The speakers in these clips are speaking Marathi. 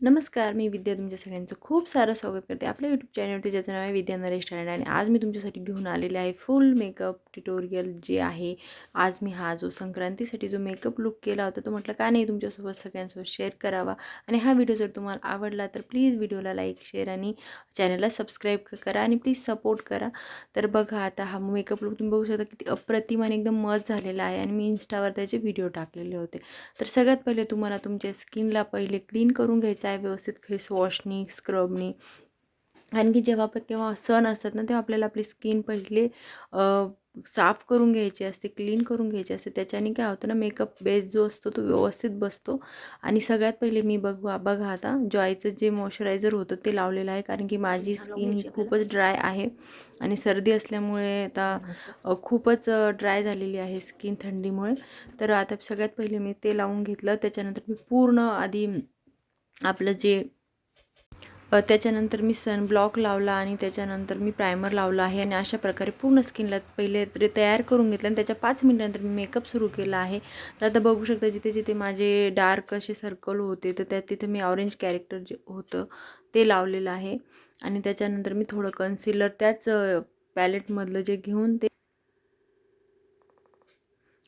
नमस्कार मी विद्या तुमच्या सगळ्यांचं खूप सारं स्वागत करते आपल्या यूट्यूब चॅनलवरती ज्याचं नाव आहे विद्या नरेश ठाणे आणि आज मी तुमच्यासाठी घेऊन आलेले आहे फुल मेकअप ट्युटोरियल जे आहे. आज मी हा जो संक्रांतीसाठी जो मेकअप लुक केला होता तो म्हटलं का नाही तुमच्यासोबत सगळ्यांसोबत शेअर करावा. आणि हा व्हिडिओ जर तुम्हाला आवडला तर प्लीज व्हिडिओला लाईक शेअर आणि चॅनलला सबस्क्राईब करा आणि प्लीज सपोर्ट करा. तर बघा आता हा मेकअप लुक तुम्ही बघू शकता किती अप्रतिम आणि एकदम मत झालेला आहे. आणि मी इन्स्टावर त्याचे व्हिडिओ टाकलेले होते. तर सगळ्यात पहिले तुम्हाला तुमच्या स्किनला पहिले क्लीन करून घ्यायचं आहे व्यवस्थित फेस वॉशनी स्क्रबनी आणखी जेव्हा पण केव्हा सण असतात ना तेव्हा आपल्याला आपली स्किन पहिले साफ करून घ्यायची असते क्लीन करून घ्यायची असते. त्याच्याने काय होतं ना मेकअप बेस जो असतो तो व्यवस्थित बसतो. आणि सगळ्यात पहिले मी बघ बघा आता जॉयचं जे मॉइश्चरायझर होतं ते लावलेलं आहे. कारण की माझी स्किन ही खूपच ड्राय आहे. आणि सर्दी असल्यामुळे आता खूपच ड्राय झालेली आहे स्किन थंडीमुळे. तर आता सगळ्यात पहिले मी ते लावून घेतलं. त्याच्यानंतर मी पूर्ण आधी आपलं जे त्याच्यानंतर मी सनब्लॉक लावला आणि त्याच्यानंतर मी प्रायमर लावला आहे आणि अशा प्रकारे पूर्ण स्किनला पहिले तरी तयार करून घेतलं आणि त्याच्या पाच मिनिटानंतर मी मेकअप सुरू केला आहे. तर आता बघू शकता जिथे जिथे माझे डार्क असे सर्कल होते तर त्यात तिथे मी ऑरेंज कॅरेक्टर जे होतं ते लावलेलं आहे. आणि त्याच्यानंतर मी थोडं कन्सिलर त्याच पॅलेटमधलं जे घेऊन ते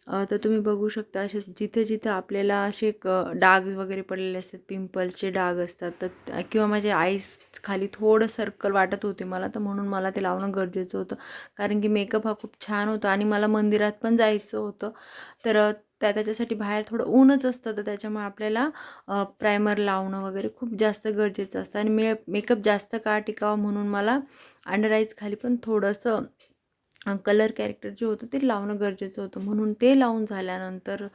तर तुम्ही बघू शकता असे जिथे जिथे आपल्याला असे क डाग वगैरे पडलेले असतात पिंपल्सचे डाग असतात तर किंवा माझे आईस खाली थोडं सर्कल वाटत होते मला तर म्हणून मला ते लावणं गरजेचं होतं. कारण की मेकअप हा खूप छान होता आणि मला मंदिरात पण जायचं होतं. तर त्या त्याच्यासाठी बाहेर थोडं ऊनच असतं तर त्याच्यामुळे आपल्याला प्रायमर लावणं वगैरे खूप जास्त गरजेचं असतं. आणि मे मेकअप जास्त काळ टिकावं म्हणून मला अंडर आईज खाली पण थोडंसं कलर कॅरेक्टर जे होतं ते लावणं गरजेचं होतं. म्हणून ते लावून झाल्यानंतर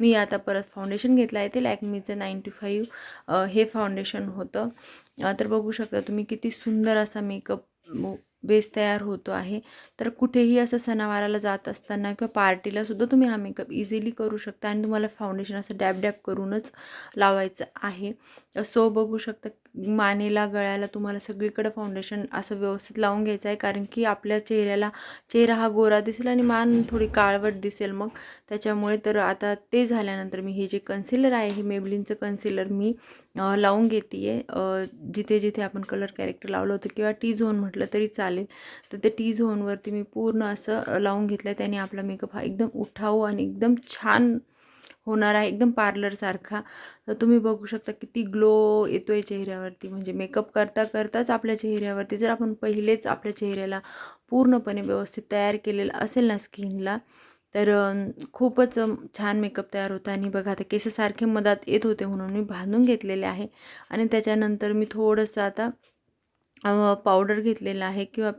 मी आता परत फाउंडेशन घेतलं आहे ते. लॅकमीचं नाईंटी फाईव्ह हे फाउंडेशन होतं. तर बघू शकता तुम्ही किती सुंदर असा मेकअप बेस तयार होतो आहे. तर कुठेही असं सणावाराला जात असताना किंवा पार्टीला सुद्धा तुम्ही हा मेकअप इझिली करू शकता. आणि तुम्हाला फाउंडेशन असं डॅब डॅब करूनच लावायचं आहे. सो बघू शकता मानेला गळ्याला तुम्हाला सगळीकडे फाउंडेशन असं व्यवस्थित लावून घ्यायचं आहे कारण की आपल्या चेहऱ्याला चेहरा हा गोरा दिसेल आणि मान थोडी काळवट दिसेल मग. त्याच्यामुळे तर आता ते झाल्यानंतर मी हे जे कन्सिलर आहे हे मेबलिनचं कन्सिलर मी लावून घेते आहे जिथे जिथे आपण कलर कॅरेक्टर लावलं होतं किंवा टी झोन म्हटलं तरी चालेल. तर ते टी झोनवरती मी पूर्ण असं लावून घेतलं त्याने आपला मेकअप हा एकदम उठाऊ आणि एकदम छान होणार आहे. एकदम पार्लरसारखा तर तुम्ही बघू शकता किती ग्लो येतो आहे चेहऱ्यावरती. म्हणजे मेकअप करता करताच आपल्या चेहऱ्यावरती जर आपण पहिलेच आपल्या चेहऱ्याला पूर्णपणे व्यवस्थित तयार केलेलं असेल ना स्किनला तर खूपच छान मेकअप तयार होता. आणि बघा आता केससारखे मधात येत होते म्हणून मी बांधून घेतलेले आहे. आणि त्याच्यानंतर मी थोडंसं आता पावडर घेतलेलं आहे किंवा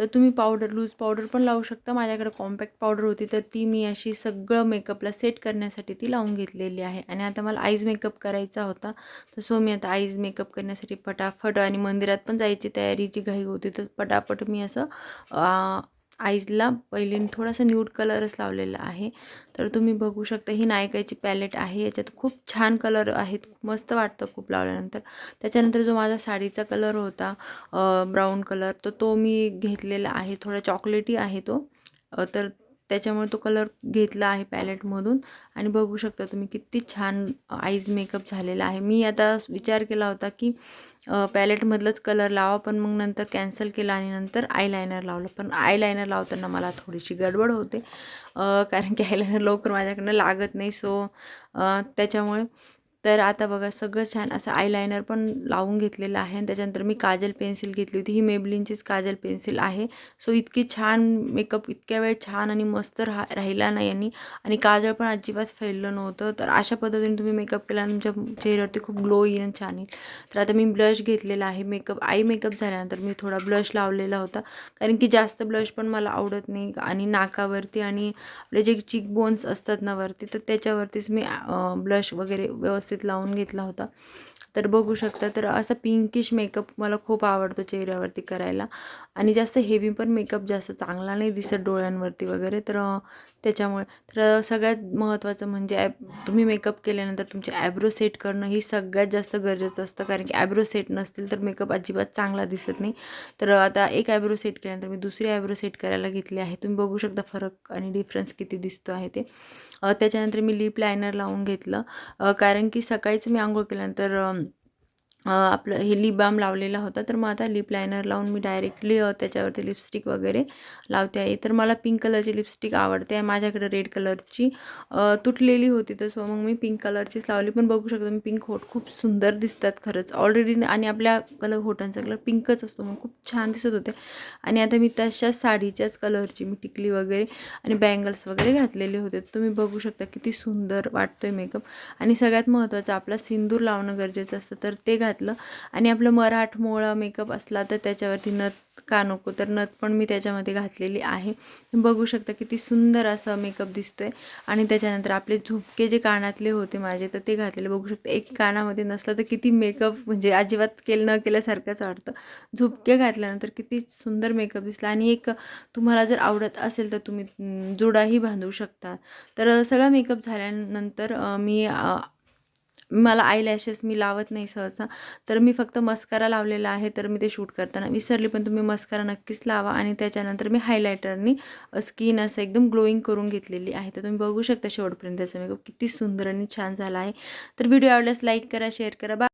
तर तुम्ही पावडर लूज पावडर पण लावू शकता. माझ्याकडे कॉम्पॅक्ट पावडर होती तर ती मी अशी सगळं मेकअपला सेट करण्यासाठी ती लावून घेतलेली आहे. आणि आता मला आईज मेकअप करायचा होता. तर सो मी आता आईज मेकअप करण्यासाठी पटाफट आणि मंदिरात पण जायची तयारीची घाई होती तर पटापट मी असं आईजला पहिले थोडासा न्यूड कलरच लावलेला आहे. तर तुम्ही बघू शकता ही नायकाची पॅलेट आहे. याच्यात खूप छान कलर आहेत. मस्त वाटतं खूप लावल्यानंतर. त्याच्यानंतर जो माझा साडीचा कलर होता ब्राऊन कलर तर तो मी घेतलेला आहे. थोडा चॉकलेटी आहे तो. तर त्याच्यामुळे तो कलर घेतला आहे पॅलेटमधून आणि बघू शकता तुम्ही किती छान आईज मेकअप झालेला आहे. मी आता विचार केला होता की पॅलेटमधलंच कलर लावा पण मग नंतर कॅन्सल केला आणि नंतर आयलायनर लावलं. पण आयलायनर लावताना मला थोडीशी गडबड होते. कारण की आयलायनर लवकर माझ्याकडनं लागत नाही. सो त्याच्यामुळे तर आता बघा सगळं छान असं आयलायनर पण लावून घेतलेलं आहे आणि त्याच्यानंतर मी काजल पेन्सिल घेतली होती. ही मेबलिनचीच काजल पेन्सिल आहे. सो इतकी छान मेकअप इतक्या वेळ छान आणि मस्त राहा राहिला नाही यांनी. आणि काजळ पण अजिबात फैललं नव्हतं. तर अशा पद्धतीने तुम्ही मेकअप केला तुमच्या चेहऱ्यावरती खूप ग्लो येईल आणि छान येईल. तर आता मी ब्लश घेतलेला आहे. मेकअप आई मेकअप झाल्यानंतर मी थोडा ब्लश लावलेला होता. कारण की जास्त ब्लश पण मला आवडत नाही आणि नाकावरती आणि आपले जे चिकबोन्स असतात ना वरती तर त्याच्यावरतीच मी ब्लश वगैरे व्यवस्थित व्यवस्थित लावून घेतला होता. तर बघू शकता तर असा पिंकिश मेकअप मला खूप आवडतो चेहऱ्यावरती करायला. आणि जास्त हेवी पण मेकअप जास्त चांगला नाही दिसत डोळ्यांवरती वगैरे. तर त्याच्यामुळे. तर सगळ्यात महत्त्वाचं म्हणजे ॲब तुम्ही मेकअप केल्यानंतर तुमचे ॲब्रो सेट करणं ही सगळ्यात जास्त गरजेचं असतं. कारण की ॲब्रो सेट नसतील तर मेकअप अजिबात चांगला दिसत नाही. तर आता एक ॲब्रो सेट केल्यानंतर मी दुसरी ॲब्रो सेट करायला घेतली आहे. तुम्ही बघू शकता फरक आणि डिफरन्स किती दिसतो आहे ते. त्याच्यानंतर मी लिप लायनर लावून घेतलं. कारण की सकाळीच मी आंघोळ केल्यानंतर आपलं हे लिप बाम लावलेला होता. तर मग आता लिप लायनर लावून मी डायरेक्टली त्याच्यावरती लिपस्टिक वगैरे लावते आहे तर मला पिंक कलरची लिपस्टिक आवडते. आहे माझ्याकडे रेड कलरची तुटलेली होती. तर सो मग मी पिंक कलरचीच लावली. पण बघू शकतो मी पिंक होट खूप सुंदर दिसतात खरंच. ऑलरेडी आणि आपल्या कलर होटांचा कलर पिंकच असतो. मग खूप छान दिसत होते. आणि आता मी तशाच साडीच्याच कलरची मी टिकली वगैरे आणि बँगल्स वगैरे घातलेले होते. तुम्ही बघू शकता किती सुंदर वाटतोय मेकअप आणि सगळ्यात महत्त्वाचं आपलं सिंदूर लावणं गरजेचं असतं. तर ते घातलं. आणि आपलं मराठमोळा मेकअप असला तर त्याच्यावरती नथ का नको? तर नथ पण मी त्याच्यामध्ये घातलेली आहे. बघू शकता किती सुंदर असं मेकअप दिसतो आहे आणि त्याच्यानंतर आपले झुपके जे कानातले होते माझे तर ते घातलेले. बघू शकता एक कानामध्ये नसलं तर किती मेकअप म्हणजे अजिबात केलं न केल्यासारखंच वाटतं. झुपके घातल्यानंतर किती सुंदर मेकअप दिसला. आणि एक तुम्हाला जर आवडत असेल तर तुम्ही जुडाही बांधू शकता. तर सगळा मेकअप झाल्यानंतर मी मला आय लॅशेस मी लावत नाही सहसा. तर मी फक्त मस्कारा लावलेला आहे तर मी ते शूट करताना विसरले पण तुम्ही मस्कारा नक्कीच लावा. आणि त्याच्यानंतर मी हायलायटरनी स्किन असं एकदम ग्लोईंग करून घेतलेली आहे. तर तुम्ही बघू शकता शेवटपर्यंत त्याचा मेकअप किती सुंदर आणि छान झाला आहे. तर व्हिडिओ आवडल्यास लाईक करा शेअर करा. बा